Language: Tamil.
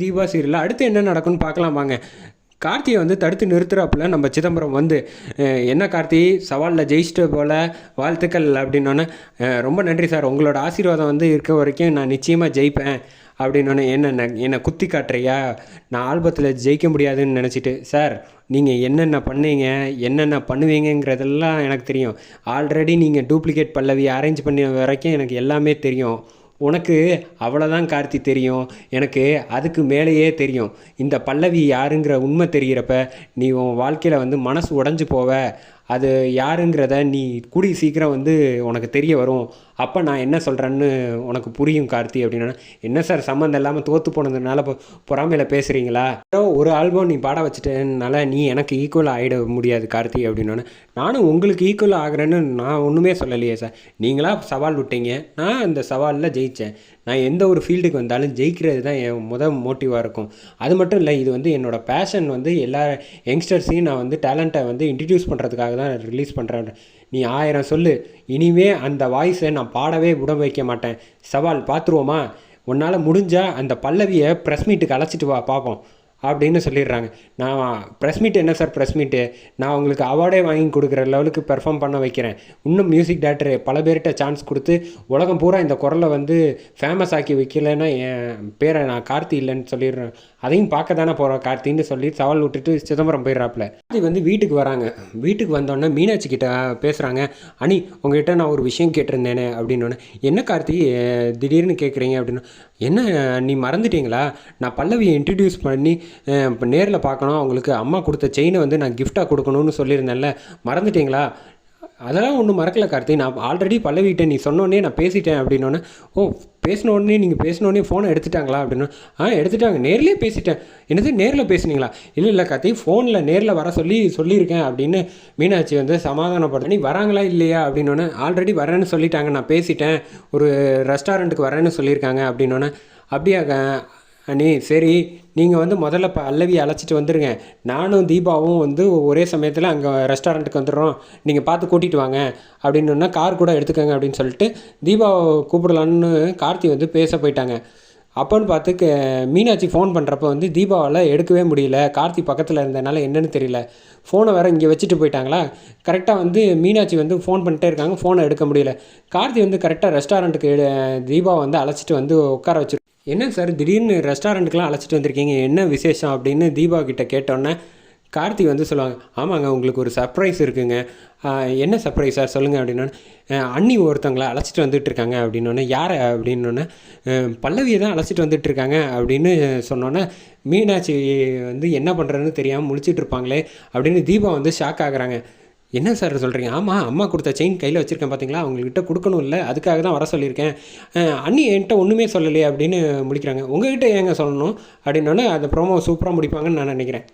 தீபா சீரியலில் அடுத்து என்ன நடக்கும்னு பார்க்கலாம் வாங்க. கார்த்தியை வந்து தடுத்து நிறுத்துறாப்புல நம்ம சிதம்பரம் வந்து. என்ன கார்த்தி? சவாலில் ஜெயிச்சிட்ட போல வாழ்த்துக்கள் அப்படின்னோன்னே ரொம்ப நன்றி சார். உங்களோட ஆசீர்வாதம் வந்து இருக்க வரைக்கும் நான் நிச்சயமாக ஜெயிப்பேன் அப்படின்னோடனே என்ன என்னை குத்தி காட்டுறியா? நான் ஆல்பத்தில் ஜெயிக்க முடியாதுன்னு நினச்சிட்டு. சார் நீங்கள் என்னென்ன பண்ணீங்க? என்னென்ன பண்ணுவீங்கங்கிறதெல்லாம் எனக்கு தெரியும். ஆல்ரெடி நீங்கள் டூப்ளிகேட் பல்லவி அரேஞ்ச் பண்ண வரைக்கும் எனக்கு எல்லாமே தெரியும். உனக்கு அவ்வளோதான் கார்த்தி தெரியும். எனக்கு அதுக்கு மேலேயே தெரியும். இந்த பல்லவி யாருங்கிற உண்மை தெரிகிறப்ப நீ உன் வாழ்க்கையில் வந்து மனசு உடஞ்சி போவ. அது யாருங்கிறத நீ கூடி சீக்கிரம் வந்து உனக்கு தெரிய வரும். அப்போ நான் என்ன சொல்கிறேன்னு உனக்கு புரியும் கார்த்தி அப்படின்னா என்ன சார் சம்மந்தம் இல்லாமல் தோற்று போனதுனால இப்போ பொறாமையில் பேசுகிறீங்களா ஒரு ஆல்பம் நீ பாட வச்சுட்டேனால நீ எனக்கு ஈக்குவல் ஆகிட முடியாது கார்த்தி அப்படின்னோடனே நானும் உங்களுக்கு ஈக்குவல் ஆகிறேன்னு நான் ஒன்றுமே சொல்லலையே சார். நீங்களாக சவால் விட்டீங்க. நான் அந்த சவாலில் ஜெயித்தேன் நான் எந்த ஒரு ஃபீல்டுக்கு வந்தாலும் ஜெயிக்கிறது தான் என் முத மோட்டிவாக இருக்கும். அது மட்டும் இல்லை இது வந்து என்னோடய பேஷன் வந்து எல்லா யங்ஸ்டர்ஸையும் நான் வந்து டேலண்ட்டை வந்து இன்ட்ரடியூஸ் பண்ணுறதுக்காக தான் ரிலீஸ் பண்ணுறேன் நீ ஆயிரம் சொல்லு. இனிமே அந்த வாய்ஸை நான் பாடவே விட வைக்க மாட்டேன். சவால் பார்த்துருவோமா? உன்னால் முடிஞ்சால் அந்த பல்லவியை ப்ரெஸ் மீட்டுக்கு அழைச்சிட்டு வா பார்ப்போம். அப்படின்னு சொல்லிடுறாங்க. நான் ப்ரெஸ் மீட் என்ன சார் ப்ரெஸ் மீட்டு நான் உங்களுக்கு அவார்டே வாங்கி கொடுக்குற லெவலுக்கு பெர்ஃபார்ம் பண்ண வைக்கிறேன். இன்னும் மியூசிக் டேரக்டர் பல பேர்கிட்ட சான்ஸ் கொடுத்து உலகம் பூரா இந்த குரலை வந்து ஃபேமஸ் ஆக்கி வைக்கலைன்னா என் பேரை நான் கார்த்தி இல்லைன்னு சொல்லிடுறேன். அதையும் பார்க்க தானே போகிறோம் கார்த்தின்னு சொல்லி சவால் விட்டுட்டு சிதம்பரம் போயிடுறாப்புல. கார்த்தி வந்து வீட்டுக்கு வராங்க. வீட்டுக்கு வந்தோடனே மீனாட்சி கிட்ட பேசுகிறாங்க அனி உங்ககிட்ட நான் ஒரு விஷயம் கேட்டிருந்தேனே அப்படின்னு என்ன கார்த்தி திடீர்னு கேட்குறீங்க அப்படின்னு என்ன நீ மறந்துட்டீங்களா? நான் பல்லவியை இன்ட்ரடியூஸ் பண்ணி இப்போ நேரில் பார்க்கணும். அவங்களுக்கு அம்மா கொடுத்த செயினை வந்து நான் கிஃப்டாக கொடுக்கணும்னு சொல்லியிருந்தேன்ல. மறந்துட்டீங்களா? அதெல்லாம் ஒன்றும் மறக்கல கார்த்தி நான் ஆல்ரெடி பல்லவிட்ட நீ சொன்னோடனே நான் பேசிட்டேன் அப்படின்னோடனே ஓ பேசினோடனே நீங்கள் பேசினோடனே ஃபோனை எடுத்துட்டாங்களா? அப்படின்னா ஆ எடுத்துட்டாங்க. நேர்லேயே பேசிட்டேன். என்னது நேரில் பேசுனீங்களா? இல்லை இல்லை கார்த்தி ஃபோனில் நேரில் வர சொல்லி சொல்லியிருக்கேன் அப்படின்னு மீனாட்சி வந்து சமாதானப்படுத்த நீ வராங்களா இல்லையா? அப்படின்னோடனே ஆல்ரெடி வரேன்னு சொல்லிட்டாங்க. நான் பேசிட்டேன். ஒரு ரெஸ்டாரண்ட்டுக்கு வரேன்னு சொல்லியிருக்காங்க. அப்படின்னோடனே அப்படியா அண்ணி சரி நீங்கள் வந்து முதல்ல இப்போ அல்லவி அழைச்சிட்டு வந்துடுங்க நானும் தீபாவும் வந்து ஒரே சமயத்தில் அங்கே ரெஸ்டாரண்ட்டுக்கு வந்துடுறோம். நீங்கள் பார்த்து கூட்டிகிட்டு வாங்க. அப்படின்னா கார் கூட எடுத்துக்கோங்க அப்படின்னு சொல்லிட்டு தீபாவை கூப்பிடலான்னு கார்த்தி வந்து பேச போயிட்டாங்க. அப்போன்னு பார்த்து க- மீனாட்சி ஃபோன் பண்ணுறப்ப வந்து தீபாவால் எடுக்கவே முடியல. கார்த்தி பக்கத்தில் இருந்தனால என்னென்னு தெரியல. ஃபோனை வேறு இங்கே வச்சுட்டு போயிட்டாங்களா? கரெக்டாக வந்து மீனாட்சி வந்து ஃபோன் பண்ணிட்டே இருக்காங்க. ஃபோனை எடுக்க முடியல. கார்த்தி வந்து கரெக்டாக ரெஸ்டாரண்ட்டுக்கு தீபாவை வந்து அழைச்சிட்டு வந்து உட்கார வச்சு என்ன சார்? திடீர்னு ரெஸ்டாரண்ட்டுக்கெலாம் அழைச்சிட்டு வந்திருக்கீங்க. என்ன விசேஷம் அப்படின்னு தீபா கிட்டே கேட்டோன்னே கார்த்தி வந்து சொல்லுவாங்க ஆமாங்க உங்களுக்கு ஒரு சர்ப்ரைஸ் இருக்குங்க. என்ன சர்ப்ரைஸ் சார்? சொல்லுங்கள் அப்படின்னா அண்ணி ஒருத்தவங்களை அழைச்சிட்டு வந்துட்டுருக்காங்க அப்படின்னோடனே யாரை? அப்படின்னோடனே பல்லவியை தான் அழைச்சிட்டு வந்துட்டு இருக்காங்க. அப்படின்னு சொன்னோன்னே மீனாட்சி வந்து என்ன பண்ணுறதுன்னு தெரியாமல் முழிச்சிட்டு இருப்பாங்களே? அப்படின்னு தீபா வந்து ஷாக் ஆகுறாங்க. என்ன சார் சொல்கிறீங்க ஆமாம் அம்மா கொடுத்த செயின் கையில் வச்சுருக்கேன் பார்த்தீங்களா அவங்கக்கிட்ட கொடுக்கணும் இல்லை. அதுக்காக தான் வர சொல்லியிருக்கேன். அண்ணி என்கிட்ட ஒன்றுமே சொல்லலையே அப்படின்னு முடிக்கிறாங்க. உங்ககிட்ட ஏங்க சொல்லணும்? அப்படின்னோடனே அந்த ப்ரோமோ சூப்பராக முடிப்பாங்கன்னு நான் நினைக்கிறேன்.